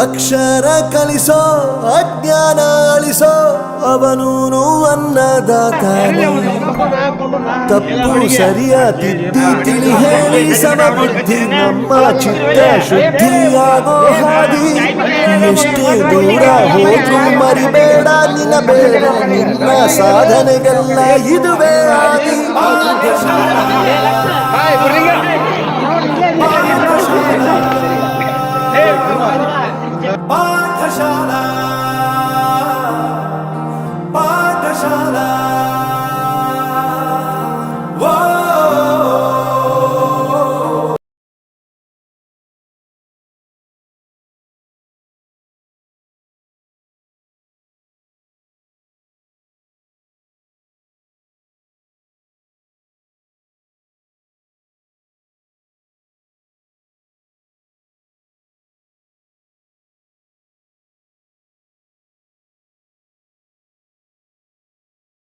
ಅಕ್ಷರ ಕಲಿಸೋ, ಅಜ್ಞಾನ ಅಳಿಸೋ ಅವನೂನು ಅನ್ನದಾತಾನೆ ತಪ್ಪು ಸರಿಯ ತಿದ್ದಿ ತಿಳಿ ಹೇಳಿ ಸಮಬುದ್ಧಿ ನಮ್ಮ ಚಿತ್ತ ಶುದ್ಧಿಯಾಗೋ ಹಾದಿ. ಎಷ್ಟೇ ದೂರ ಹೋದ್ರೂ ಮರಿಬೇಡ, ನಿನ್ನ ಬೇಡ, ನಿನ್ನ ಸಾಧನೆಗೆಲ್ಲ ಇದುವೇ ಆದಿ shall I?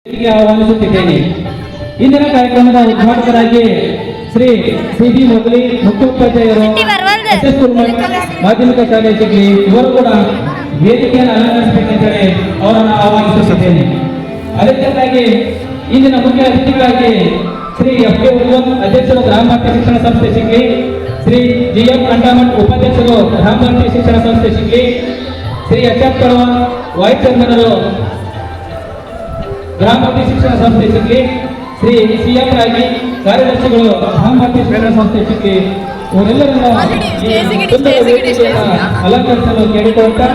ಆಹ್ವಾನಿಸುತ್ತಿದ್ದೇನೆ. ಇಂದಿನ ಕಾರ್ಯಕ್ರಮದ ಉದ್ಘಾಟಕರಾಗಿ ಶ್ರೀ ಸಿ ಬಿ ಮೊದಲಿ ಮುಖ್ಯೋಪಾಧ್ಯಾಯರು ಮಾಧ್ಯಮಿಕ ಶಾಲೆ ಸಿಗ್ಲಿ, ಇವರು ಕೂಡ ವೇದಿಕೆಯನ್ನು ಅಲಂಕರಿಸಬೇಕೆಂದರೆ ಅವರನ್ನು ಆಹ್ವಾನಿಸುತ್ತಿದ್ದೇನೆ. ಅದಕ್ಕಾಗಿ ಇಂದಿನ ಮುಖ್ಯ ಅತಿಥಿಗಳಾಗಿ ಶ್ರೀ ಎಫ್ ಕೆ ಉಪನ್ ಅಧ್ಯಕ್ಷರು ಗ್ರಾಮ ಶಿಕ್ಷಣ ಸಂಸ್ಥೆ ಸಿಗ್ಲಿ, ಶ್ರೀ ಜಿ ಎಂ ಅಂಡಾಮನ್ ಉಪಾಧ್ಯಕ್ಷರು ಗ್ರಾಮ ಶಿಕ್ಷಣ ಸಂಸ್ಥೆ ಸಿಗ್ಲಿ, ಶ್ರೀ ಎಫ್ ಕಳವ ವೈಸ್ ಚೇರ್ಮನರು ಗ್ರಾಮಾಭಿವೃದ್ಧಿ ಶಿಕ್ಷಣ ಸಂಸ್ಥೆ ಸಿಗ್ಲಿ ಶ್ರೀ ಸಿ ಎಂ ರಾಗಿ ಕಾರ್ಯದರ್ಶಿಗಳು ಗ್ರಾಮಾಭಿವೃದ್ಧಿ ಶಿಕ್ಷಣ ಸಂಸ್ಥೆ ಸಿಗ್ಲಿ ಇವರೆಲ್ಲರನ್ನ ಈ ಸುಂದರ ವೇದಿಕೆಯನ್ನ ಅಲಂಕರಿಸಲು ಕೇಳಿಕೊಳ್ತಾ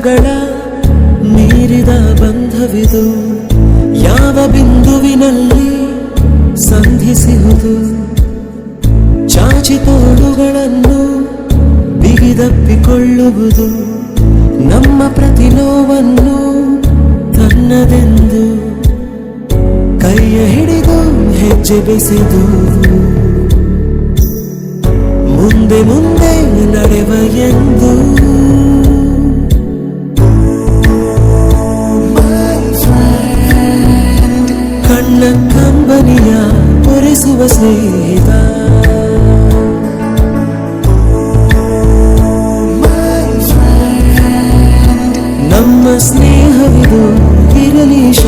ಸಂಬಂಧಗಳ ಮೀರಿದ ಬಂಧವಿದು ಯಾವ ಬಿಂದುವಿನಲ್ಲಿ ಸಂಧಿಸುವುದು ಚಾಚಿ ತೋಳುಗಳನ್ನು ಬಿಗಿದಪ್ಪಿಕೊಳ್ಳುವುದು ನಮ್ಮ ಪ್ರತಿ ನೋವನ್ನು ತನ್ನದೆಂದು ಕೈಯ ಹಿಡಿದು ಹೆಜ್ಜೆ ಬೆಸೆದು ಮುಂದೆ ಮುಂದೆ ನಡೆವ ಎಂದು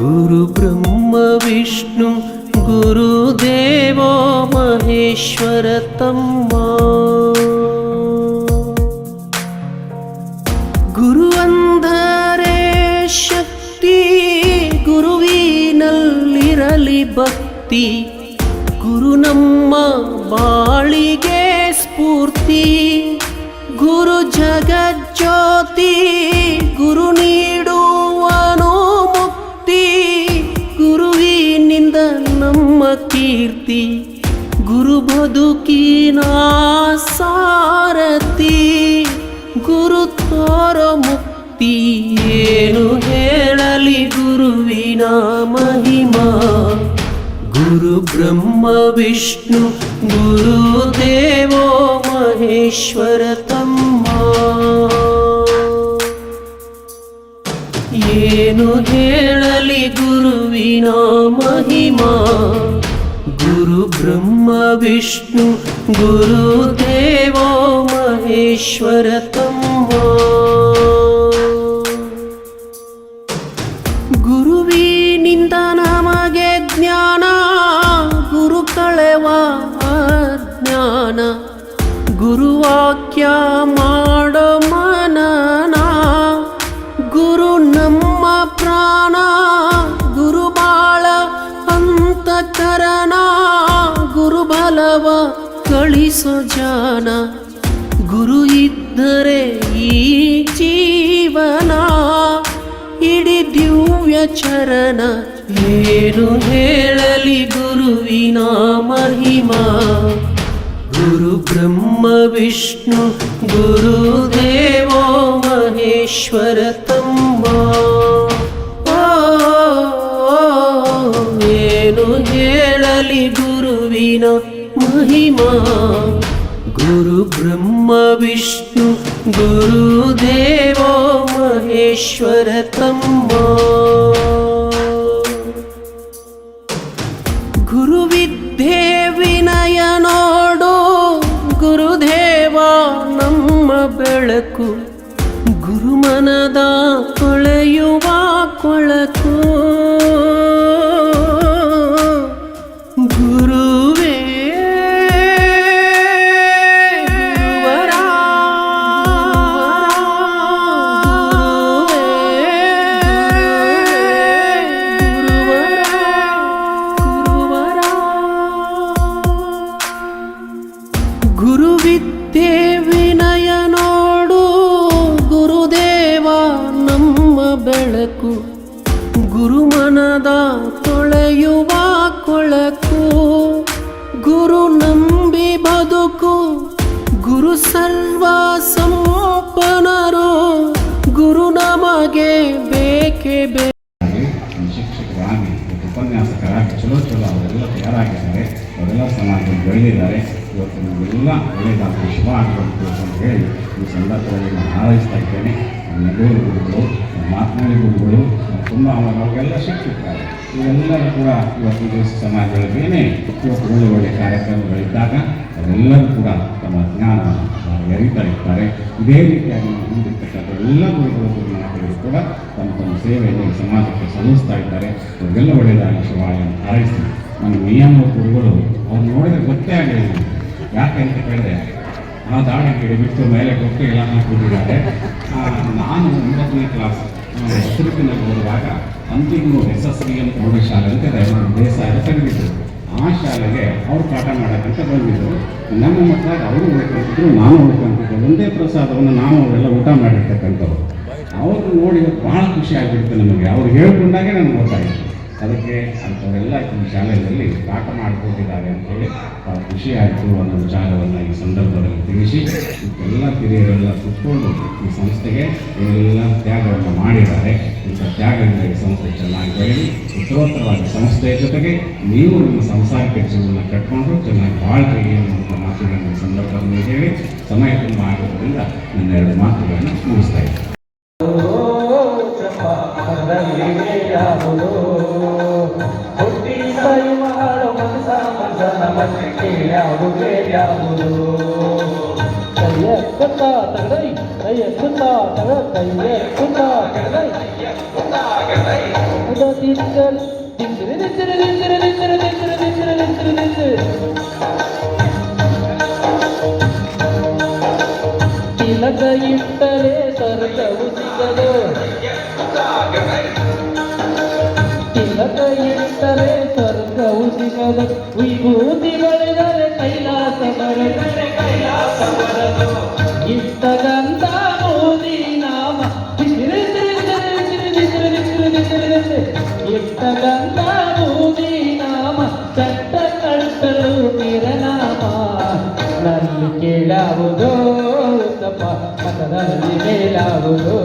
ಗುರು ಬ್ರಹ್ಮ ವಿಷ್ಣು ಗುರುದೇವೋ ಮಹೇಶ್ವರ ತಮ್ಮ. ಗುರು ಅಂದರೆ ಶಕ್ತಿ, ಗುರುವಿನಲ್ಲಿರಲಿ ಭಕ್ತಿ. ಗುರು ನಮ್ಮ ಬಾಳಿಗೆ ಸ್ಫೂರ್ತಿ. ಗುರು ಜಗಜ್ಯೋತಿ, ಗುರು ನೀಡುವನು ಕೀರ್ತಿ ಗುರು ಬದುಕಿನ ಸಾರಥಿ ಗುರು ತೋರೋ ಮುಕ್ತಿ ಏನು ಹೇಳಲಿ ಗುರುವಿನ ಮಹಿಮಾ ಗುರು ಬ್ರಹ್ಮ ವಿಷ್ಣು ಗುರುದೇವೋ ಮಹೇಶ್ವರ ತಮ್ಮ ಏನು ಹೇಳಲಿ ಗುರುವಿನ ಮಹಿಮಾ ಬ್ರಹ್ಮ ವಿಷ್ಣು ಗುರುದೇವೋ ಮಹೇಶ್ವರ ತಂಬೋ ಗುರುವಿನಿಂದ ಗುರುವಿನಿಂದ ನಮಗೆ ಜ್ಞಾನ ಗುರು ಕಳೆವ ಜ್ಞಾನ ಗುರುವಾಕ್ಯ ಮಾಡೋ ಕಳಿಸೋ ಜಾನ ಗುರು ಇದ್ದರೆ ಈ ಜೀವನ ಇಡೀ ದಿವ್ಯ ಚರಣ. ಏನು ಹೇಳಲಿ ಗುರುವಿನ ಮಹಿಮಾ? ಗುರು ಬ್ರಹ್ಮ, ವಿಷ್ಣು, ಗುರು ದೇವೋ, ಮಹೇಶ್ವರ ತಮ್ಮ ಏನು ಹೇಳಲಿ ಗುರುವಿನ ಮಹಿಮಾ. ಗುರು ಬ್ರಹ್ಮ ವಿಷ್ಣು ಗುರು ದೇವೋ ಮಹೇಶ್ವರ ತಮ್ಮ. ನಮ್ಮ ವಿನಯ ಬೆಳಕು, ಗುರುಮನದ ತೊಳೆಯುವ ಕೊಳಕು. ಗುರು ನಂಬಿ ಬದುಕು, ಗುರು ಸರ್ವ ಸಂಪನರು. ಗುರು ನಮಗೆ ಬೇಕೇ ಬೇಕು ಶಿಕ್ಷಕರಾಗಿ ಉಪನ್ಯಾಸಕರಾಗಿ ಚಲೋ ಚಲೋ ಅವರೆಲ್ಲ ತಯಾರಾಗಿದ್ದಾರೆ. ಅವರೆಲ್ಲ ಸಮಾಜದಲ್ಲಿ ಬೆಳೆದಿದ್ದಾರೆ. ಇವತ್ತು ನಮಗೆಲ್ಲ ಒಳ್ಳೆಯದಾಗಿ ಶುಭ ಆಗಬೇಕು ಅಂತ ಹೇಳಿ ಈ ಸಂದರ್ಭದಲ್ಲಿ ನಾನು ಹಾರೈಸ್ತಾ ಇದ್ದೇನೆ. ನೆಗೋರು ಗುರುಗಳು ಮಾತನಾಡಿ ಗುರುಗಳು ತುಂಬ ಅವರವರಿಗೆಲ್ಲ ಸಿಕ್ಕಿರ್ತಾರೆ ಇವೆಲ್ಲರೂ ಕೂಡ ಇವತ್ತು ಈ ಸಮಾಜದೊಳಗೇನೆ ಇವತ್ತು ಒಳ್ಳೆ ಒಳ್ಳೆ ಕಾರ್ಯಕ್ರಮಗಳಿದ್ದಾಗ ಅವರೆಲ್ಲರೂ ಕೂಡ ತಮ್ಮ ಜ್ಞಾನವನ್ನು ಎರಿತಾ ಇರ್ತಾರೆ ಇದೇ ರೀತಿಯಾಗಿ ಹೊಂದಿರ್ತಕ್ಕಂಥ ಎಲ್ಲ ಗುರುಗಳು ಕೂಡ ತಮ್ಮ ತಮ್ಮ ಸೇವೆಯನ್ನು ಸಮಾಜಕ್ಕೆ ಸಲ್ಲಿಸ್ತಾ ಇದ್ದಾರೆ ಅವರಿಗೆಲ್ಲ ಒಳ್ಳೆಯದಾಗಿ ಶಿವಾಯ ಹಾರೈಸಿ ನಮ್ಮ ನಿಯಮ ಗುರುಗಳು ಅವ್ರು ನೋಡಿದ್ರೆ ಗೊತ್ತೇ ಆಗಲಿಲ್ಲ ಯಾಕೆ ಅಂತ ಕೇಳಿದ್ರೆ ಆ ದಾವಣಗೆರೆ ಬಿಟ್ಟು ಮೇಲೆ ಕೊಟ್ಟು ಎಲ್ಲ ಹಾಕಿಬಿಟ್ಟಿದ್ದಾರೆ. ನಾನು ಒಂಬತ್ತನೇ ಕ್ಲಾಸ್ ಹೆಸರಿನಲ್ಲಿ ಓದುವಾಗ ಅಂತಿಮ ಎಸ್ ಎಸ್ ಬಿ ಎಂ ಪ್ರೌಢಶಾಲೆ ಅಂತ ದಯವಿಟ್ಟು ದೇಸಾಯ ತೆಗೆದಿದ್ರು ಆ ಶಾಲೆಗೆ ಅವ್ರು ಪಾಠ ಮಾಡೋಕ್ಕಂತ ಬಂದಿದ್ದರು ನಮ್ಮ ಮಕ್ಕಳಾಗ ಅವರು ಉಳ್ಕೊಂತಿದ್ರು ನಾನು ಉಳ್ಕೊಂತಿದ್ದೆ ಒಂದೇ ಪ್ರಸಾದವನ್ನು ನಾವು ಅವರೆಲ್ಲ ಊಟ ಮಾಡಿರ್ತಕ್ಕಂಥವ್ರು. ಅವ್ರನ್ನ ನೋಡಿ ಭಾಳ ಖುಷಿ ಆಗಿಬಿಡ್ತು ನಮಗೆ. ಅವ್ರು ಹೇಳ್ಕೊಂಡಾಗೆ ನನಗೆ ಗೊತ್ತಾಯಿತು ಅದಕ್ಕೆ ಅಂಥವರೆಲ್ಲ ಈ ಶಾಲೆಯಲ್ಲಿ ಪಾಠ ಮಾಡಿಕೊಟ್ಟಿದ್ದಾರೆ ಅಂತೇಳಿ ಖುಷಿ ಆಯಿತು ಅನ್ನೋ ವಿಚಾರವನ್ನು ಈ ಸಂದರ್ಭದಲ್ಲಿ ತಿಳಿಸಿ, ಎಲ್ಲ ಕಿರಿಯರೆಲ್ಲ ಕುತ್ಕೊಂಡು ಈ ಸಂಸ್ಥೆಗೆ ಎಲ್ಲ ತ್ಯಾಗವನ್ನು ಮಾಡಿದ್ದಾರೆ. ಇಂಥ ತ್ಯಾಗದಿಂದ ಈ ಸಂಸ್ಥೆ ಚೆನ್ನಾಗಿ ಬೆಳೆದು ಉತ್ತರೋತ್ತರವಾಗಿ ಸಂಸ್ಥೆಯ ಜೊತೆಗೆ ನೀವು ನಿಮ್ಮ ಸಂಸಾರಕ್ಕೆ ಜೀವನ ಕಟ್ಕೊಂಡು ಚೆನ್ನಾಗಿ ಬಾಳ್ರಿ ಅನ್ನುವಂಥ ಮಾತುಗಳನ್ನು ಸಂದರ್ಭದಲ್ಲಿ ಹೇಳಿ, ಸಮಯ ತುಂಬ ಆಗೋದ್ರಿಂದ ನನ್ನ ಎರಡು ಮಾತುಗಳನ್ನು ಮುಗಿಸ್ತಾ ಇದ್ದೀನಿ. ತಿಲಕ ಇಟ್ಟರೆ ಸ್ವರ್ಗವು ಸಿಗದು ತಿಲಕ ಇಟ್ಟರೆ ಸ್ವರ್ಗವು ಸಿಗದು ವಿಭೂತಿ ಇಷ್ಟಗಂತ ಮೋದಿ ನಾಮ ಚಟ್ಟ ಕಟ್ಟಲು ನಿರನಾಮ ನಲ್ಲಿ ಕೇಳಾವುದೋ ತಪ್ಪ ಮತದಲ್ಲಿ ಮೇಲಾವುದೋ